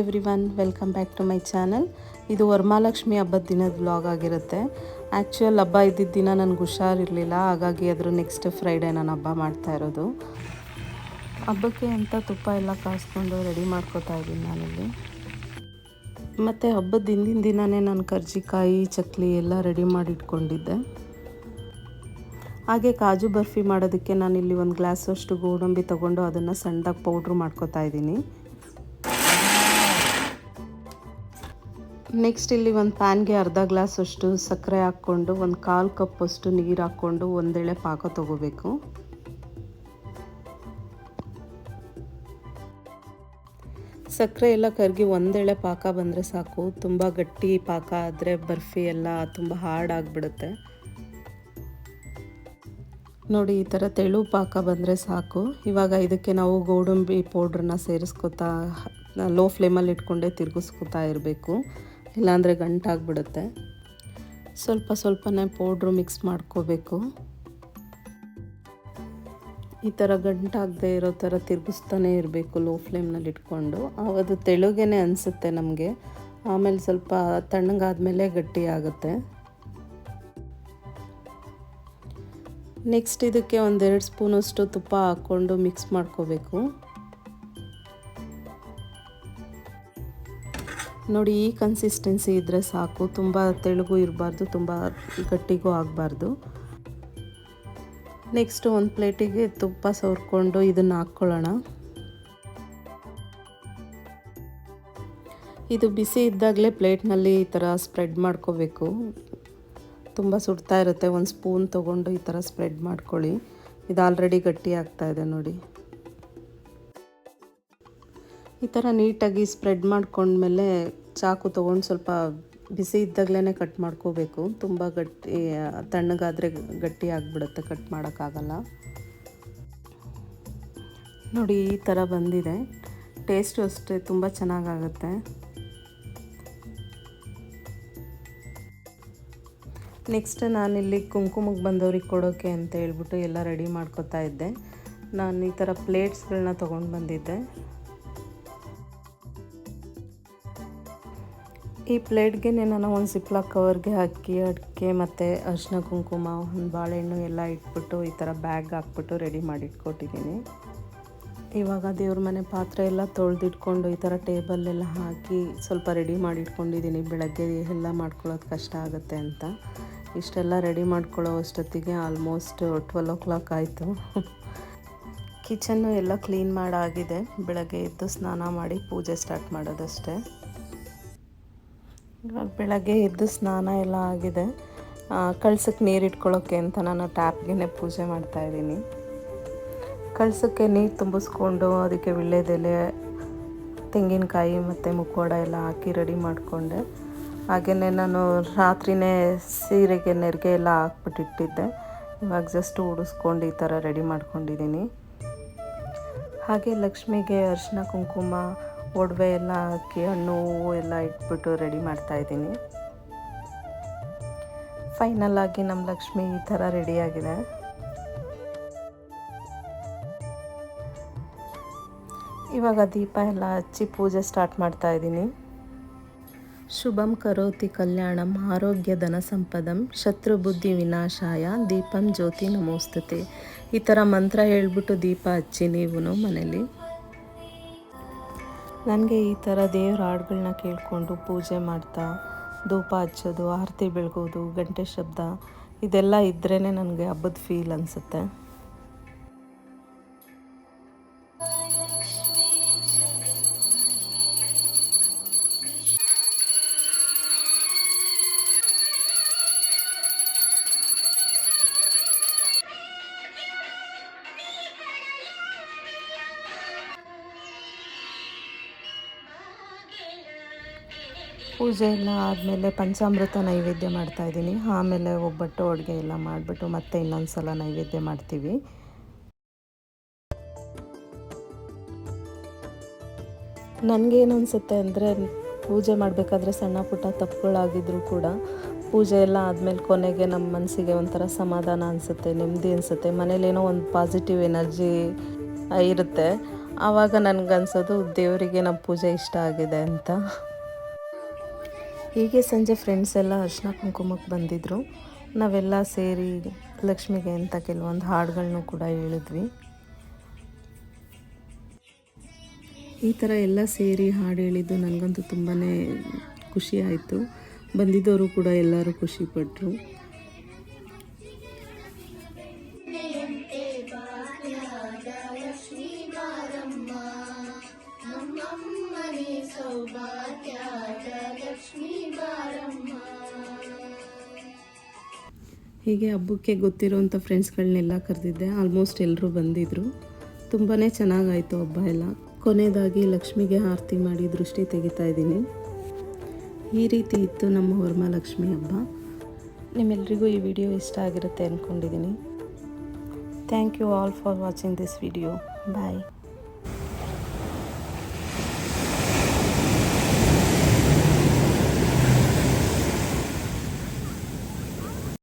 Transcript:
Every one welcome back to my channel ಇದು ವರಮಹಾಲಕ್ಷ್ಮಿ ಹಬ್ಬದ ದಿನದ ವ್ಲಾಗ್ ಆಗಿರುತ್ತೆ. ಆ್ಯಕ್ಚುಯಲ್ ಹಬ್ಬ ಇದ್ದಿದ್ದ ದಿನ ನನಗೆ ಹುಷಾರಿರಲಿಲ್ಲ ಹಾಗಾಗಿ ಅದರ ನೆಕ್ಸ್ಟ್ ಫ್ರೈಡೇ ನಾನು ಹಬ್ಬ ಮಾಡ್ತಾ ಇರೋದು. ಹಬ್ಬಕ್ಕೆ ಅಂತ ತುಪ್ಪ ಎಲ್ಲ ಕಾಯಿಸ್ಕೊಂಡು ರೆಡಿ ಮಾಡ್ಕೋತಾ ಇದ್ದೀನಿ ನಾನಿಲ್ಲಿ. ಮತ್ತು ಹಬ್ಬದ ಹಿಂದಿನ ದಿನವೇ ನಾನು ಕರ್ಜಿಕಾಯಿ, ಚಕ್ಲಿ ಎಲ್ಲ ರೆಡಿ ಮಾಡಿ ಇಟ್ಕೊಂಡಿದ್ದೆ ಹಾಗೆ ಕಾಜು ಬರ್ಫಿ ಮಾಡೋದಕ್ಕೆ ಇಲ್ಲಿ ಒಂದು ಗ್ಲಾಸಷ್ಟು ಗೋಡಂಬಿ ತೊಗೊಂಡು ಅದನ್ನು ಸಣ್ಣದಾಗಿ ಪೌಡ್ರ್ ಮಾಡ್ಕೋತಾ ಇದ್ದೀನಿ. ನೆಕ್ಸ್ಟ್ ಇಲ್ಲಿ ಒಂದು ಪ್ಯಾನ್ಗೆ ಅರ್ಧ ಗ್ಲಾಸ್ ಅಷ್ಟು ಸಕ್ಕರೆ ಹಾಕ್ಕೊಂಡು, ಒಂದು ಕಾಲು ಕಪ್ ಅಷ್ಟು ನೀರು ಹಾಕ್ಕೊಂಡು ಒಂದೆಳೆ ಪಾಕ ತಗೋಬೇಕು. ಸಕ್ಕರೆ ಎಲ್ಲ ಕರಗಿ ಒಂದೆಳೆ ಪಾಕ ಬಂದರೆ ಸಾಕು. ತುಂಬ ಗಟ್ಟಿ ಪಾಕ ಆದರೆ ಬರ್ಫಿ ಎಲ್ಲ ತುಂಬ ಹಾರ್ಡ್ ಆಗಿಬಿಡುತ್ತೆ. ನೋಡಿ, ಈ ಥರ ತೆಳು ಪಾಕ ಬಂದರೆ ಸಾಕು. ಇವಾಗ ಇದಕ್ಕೆ ನಾವು ಗೋಡಂಬಿ ಪೌಡ್ರನ್ನ ಸೇರಿಸ್ಕೊತಾ, ಲೋ ಫ್ಲೇಮಲ್ಲಿ ಇಟ್ಕೊಂಡೇ ತಿರುಗಿಸ್ಕೊತಾ ಇರಬೇಕು. ಇಲ್ಲಾಂದರೆ ಗಂಟಾಗ್ಬಿಡುತ್ತೆ ಸ್ವಲ್ಪ ಸ್ವಲ್ಪನೇ ಪೌಡ್ರು ಮಿಕ್ಸ್ ಮಾಡ್ಕೋಬೇಕು. ಈ ಥರ ಗಂಟಾಗದೆ ಇರೋ ಥರ ತಿರುಗಿಸ್ತಾನೆ ಇರಬೇಕು ಲೋ ಫ್ಲೇಮ್ನಲ್ಲಿ ಇಟ್ಕೊಂಡು. ಅದು ತೆಳುಗೇನೆ ಅನಿಸುತ್ತೆ ನಮಗೆ. ಆಮೇಲೆ ಸ್ವಲ್ಪ ತಣ್ಣಗಾದಮೇಲೆ ಗಟ್ಟಿ ಆಗುತ್ತೆ. ನೆಕ್ಸ್ಟ್ ಇದಕ್ಕೆ ಒಂದೆರಡು ಸ್ಪೂನಷ್ಟು ತುಪ್ಪ ಹಾಕ್ಕೊಂಡು ಮಿಕ್ಸ್ ಮಾಡ್ಕೋಬೇಕು. ನೋಡಿ, ಈ ಕನ್ಸಿಸ್ಟೆನ್ಸಿ ಇದ್ದರೆ ಸಾಕು. ತುಂಬ ತೆಳುಗೂ ಇರಬಾರ್ದು, ತುಂಬ ಗಟ್ಟಿಗೂ ಆಗಬಾರ್ದು. ನೆಕ್ಸ್ಟ್ ಒಂದು ಪ್ಲೇಟಿಗೆ ತುಪ್ಪ ಸವರ್ಕೊಂಡು ಇದನ್ನು ಹಾಕ್ಕೊಳ್ಳೋಣ. ಇದು ಬಿಸಿ ಇದ್ದಾಗಲೇ ಪ್ಲೇಟ್ನಲ್ಲಿ ಈ ಥರ ಸ್ಪ್ರೆಡ್ ಮಾಡ್ಕೋಬೇಕು. ತುಂಬ ಸುಡ್ತಾ ಇರುತ್ತೆ. ಒಂದು ಸ್ಪೂನ್ ತೊಗೊಂಡು ಈ ಥರ ಸ್ಪ್ರೆಡ್ ಮಾಡ್ಕೊಳ್ಳಿ. ಇದು ಆಲ್ರೆಡಿ ಗಟ್ಟಿ ಆಗ್ತಾ ಇದೆ ನೋಡಿ. ಈ ಥರ ನೀಟಾಗಿ ಸ್ಪ್ರೆಡ್ ಮಾಡ್ಕೊಂಡ್ಮೇಲೆ ಚಾಕು ತೊಗೊಂಡು ಸ್ವಲ್ಪ ಬಿಸಿ ಇದ್ದಾಗಲೇ ಕಟ್ ಮಾಡ್ಕೋಬೇಕು. ತುಂಬ ಗಟ್ಟಿ, ತಣ್ಣಗಾದರೆ ಗಟ್ಟಿ ಆಗಿಬಿಡುತ್ತೆ ಕಟ್ ಮಾಡೋಕ್ಕಾಗಲ್ಲ. ನೋಡಿ, ಈ ಥರ ಬಂದಿದೆ. ಟೇಸ್ಟು ಅಷ್ಟೇ ತುಂಬ ಚೆನ್ನಾಗಾಗುತ್ತೆ. ನೆಕ್ಸ್ಟ್ ನಾನಿಲ್ಲಿ ಕುಂಕುಮಕ್ಕೆ ಬಂದವ್ರಿಗೆ ಕೊಡೋಕ್ಕೆ ಅಂತ ಹೇಳ್ಬಿಟ್ಟು ಎಲ್ಲ ರೆಡಿ ಮಾಡ್ಕೊತಾ ಇದ್ದೆ. ನಾನು ಈ ಥರ ಪ್ಲೇಟ್ಸ್ಗಳನ್ನ ತೊಗೊಂಡು ಬಂದಿದ್ದೆ. ಈ ಪ್ಲೇಟ್ಗೆ ನಾನು ಒಂದು ಸಿಪ್ಲಾಕ್ ಕವರ್ಗೆ ಹಾಕಿ, ಅಡಿಕೆ ಮತ್ತು ಅರಿಶಿನ ಕುಂಕುಮ, ಒಂದು ಬಾಳೆಹಣ್ಣು ಎಲ್ಲ ಇಟ್ಬಿಟ್ಟು ಈ ಥರ ಬ್ಯಾಗ್ ಹಾಕ್ಬಿಟ್ಟು ರೆಡಿ ಮಾಡಿ ಇಟ್ಕೊಟ್ಟಿದ್ದೀನಿ ಇವಾಗ ದೇವ್ರ ಮನೆ ಪಾತ್ರೆ ಎಲ್ಲ ತೊಳೆದಿಟ್ಕೊಂಡು ಈ ಥರ ಟೇಬಲ್ಲೆಲ್ಲ ಹಾಕಿ ಸ್ವಲ್ಪ ರೆಡಿ ಮಾಡಿ ಇಟ್ಕೊಂಡಿದ್ದೀನಿ ಬೆಳಗ್ಗೆ ಎಲ್ಲ ಮಾಡ್ಕೊಳ್ಳೋದು ಕಷ್ಟ ಆಗುತ್ತೆ ಅಂತ. ಇಷ್ಟೆಲ್ಲ ರೆಡಿ ಮಾಡ್ಕೊಳ್ಳೋ ಅಷ್ಟೊತ್ತಿಗೆ ಆಲ್ಮೋಸ್ಟ್ ಟ್ವೆಲ್ ಓ ಕ್ಲಾಕ್ ಆಯಿತು. ಕಿಚನ್ನು ಎಲ್ಲ ಕ್ಲೀನ್ ಮಾಡಾಗಿದೆ. ಬೆಳಗ್ಗೆ ಎದ್ದು ಸ್ನಾನ ಮಾಡಿ ಪೂಜೆ ಸ್ಟಾರ್ಟ್ ಮಾಡೋದಷ್ಟೇ. ಇವಾಗ ಬೆಳಗ್ಗೆ ಎದ್ದು ಸ್ನಾನ ಎಲ್ಲ ಆಗಿದೆ. ಕಳ್ಸಕ್ಕೆ ನೀರು ಇಟ್ಕೊಳ್ಳೋಕ್ಕೆ ಅಂತ ನಾನು ಟ್ಯಾಪ್ಗೆ ಪೂಜೆ ಮಾಡ್ತಾಯಿದ್ದೀನಿ ಕಳ್ಸಕ್ಕೆ ನೀರು ತುಂಬಿಸ್ಕೊಂಡು ಅದಕ್ಕೆ ವಿಳ್ಳೆದೆಲೆ, ತೆಂಗಿನಕಾಯಿ ಮತ್ತು ಮುಕ್ಕೋಡ ಎಲ್ಲ ಹಾಕಿ ರೆಡಿ ಮಾಡಿಕೊಂಡೆ. ಹಾಗೆಯೇ ನಾನು ರಾತ್ರಿಯೇ ಸೀರೆಗೆ ನೆರಿಗೆ ಎಲ್ಲ ಹಾಕ್ಬಿಟ್ಟಿಟ್ಟಿದ್ದೆ. ಇವಾಗ ಜಸ್ಟ್ ಉಡಿಸ್ಕೊಂಡು ಈ ಥರ ರೆಡಿ ಮಾಡ್ಕೊಂಡಿದ್ದೀನಿ. ಹಾಗೆ ಲಕ್ಷ್ಮಿಗೆ ಅರಿಶಿನ ಕುಂಕುಮ ಒಡವೆ ಎಲ್ಲ ಹಾಕಿ, ಹಣ್ಣು ಹೂವು ಎಲ್ಲ ಇಟ್ಬಿಟ್ಟು ರೆಡಿ ಮಾಡ್ತಾಯಿದ್ದೀನಿ ಫೈನಲ್ ಆಗಿ ನಮ್ಮ ಲಕ್ಷ್ಮಿ ಈ ಥರ ರೆಡಿಯಾಗಿದೆ ಇವಾಗ ದೀಪ ಎಲ್ಲ ಹಚ್ಚಿ ಪೂಜೆ ಸ್ಟಾರ್ಟ್ ಮಾಡ್ತಾ ಇದ್ದೀನಿ. ಶುಭಂ ಕರೋತಿ ಕಲ್ಯಾಣಂ ಆರೋಗ್ಯ ಧನ ಸಂಪದಂ ಶತ್ರು ಬುದ್ಧಿ ವಿನಾಶಾಯ ದೀಪಂ ಜ್ಯೋತಿ ನಮೋಸ್ತತೆ. ಈ ಥರ ಮಂತ್ರ ಹೇಳ್ಬಿಟ್ಟು ದೀಪ ಹಚ್ಚಿ ನೀವು ಮನೇಲಿ. ನನಗೆ ಈ ಥರ ದೇವ್ರ ಹಾಡುಗಳನ್ನ ಕೇಳಿಕೊಂಡು ಪೂಜೆ ಮಾಡ್ತಾ, ಧೂಪ ಹಚ್ಚೋದು, ಆರತಿ ಬೆಳಗೋದು, ಗಂಟೆ ಶಬ್ದ, ಇದೆಲ್ಲ ಇದ್ರೇ ನನಗೆ ಹಬ್ಬದ ಫೀಲ್ ಅನಿಸುತ್ತೆ. ಪೂಜೆ ಎಲ್ಲ ಆದಮೇಲೆ ಪಂಚಾಮೃತ ನೈವೇದ್ಯ ಮಾಡ್ತಾಯಿದ್ದೀನಿ ಆಮೇಲೆ ಒಬ್ಬಟ್ಟು ಅಡುಗೆ ಎಲ್ಲ ಮಾಡಿಬಿಟ್ಟು ಮತ್ತೆ ಇನ್ನೊಂದು ಸಲ ನೈವೇದ್ಯ ಮಾಡ್ತೀವಿ. ನನಗೇನು ಅನಿಸುತ್ತೆ ಅಂದರೆ ಪೂಜೆ ಮಾಡಬೇಕಾದ್ರೆ ಸಣ್ಣ ಪುಟ್ಟ ತಪ್ಪುಗಳಾಗಿದ್ದರೂ ಕೂಡ ಪೂಜೆ ಎಲ್ಲ ಆದಮೇಲೆ ಕೊನೆಗೆ ನಮ್ಮ ಮನಸ್ಸಿಗೆ ಒಂಥರ ಸಮಾಧಾನ ಅನಿಸುತ್ತೆ, ನೆಮ್ಮದಿ ಅನಿಸುತ್ತೆ, ಮನೇಲೇನೋ ಒಂದು ಪಾಸಿಟಿವ್ ಎನರ್ಜಿ ಇರುತ್ತೆ. ಆವಾಗ ನನಗನ್ಸೋದು ದೇವರಿಗೆ ನಮ್ಮ ಪೂಜೆ ಇಷ್ಟ ಆಗಿದೆ ಅಂತ. ಹೀಗೆ ಸಂಜೆ ಫ್ರೆಂಡ್ಸ್ ಎಲ್ಲ ಅರ್ಶಿನ ಕುಂಕುಮಕ್ಕೆ ಬಂದಿದ್ದರು ನಾವೆಲ್ಲ ಸೇರಿ ಲಕ್ಷ್ಮಿಗೆ ಅಂತ ಕೆಲವೊಂದು ಹಾಡುಗಳನ್ನು ಕೂಡ ಹೇಳಿದ್ವಿ. ಈ ಥರ ಎಲ್ಲ ಸೇರಿ ಹಾಡು ಹೇಳಿದ್ದು ನನಗಂತೂ ತುಂಬಾ ಖುಷಿ ಆಯಿತು. ಬಂದಿದ್ದವರು ಕೂಡ ಎಲ್ಲರೂ ಖುಷಿಪಟ್ಟರು ಹೀಗೆ ಹಬ್ಬಕ್ಕೆ ಗೊತ್ತಿರೋಂಥ ಫ್ರೆಂಡ್ಸ್ಗಳನ್ನೆಲ್ಲ ಕರೆದಿದ್ದೆ. ಆಲ್ಮೋಸ್ಟ್ ಎಲ್ಲರೂ ಬಂದಿದ್ದರು ತುಂಬಾ ಚೆನ್ನಾಗಾಯಿತು ಹಬ್ಬ ಎಲ್ಲ. ಕೊನೆಯದಾಗಿ ಲಕ್ಷ್ಮಿಗೆ ಆರತಿ ಮಾಡಿ ದೃಷ್ಟಿ ತೆಗಿತಾ ಇದ್ದೀನಿ. ಈ ರೀತಿ ಇತ್ತು ನಮ್ಮ ವರಮಹಾಲಕ್ಷ್ಮಿ ಹಬ್ಬ. ನಿಮ್ಮೆಲ್ರಿಗೂ ಈ ವಿಡಿಯೋ ಇಷ್ಟ ಆಗಿರುತ್ತೆ ಅಂದ್ಕೊಂಡಿದ್ದೀನಿ thank you all for watching this video bye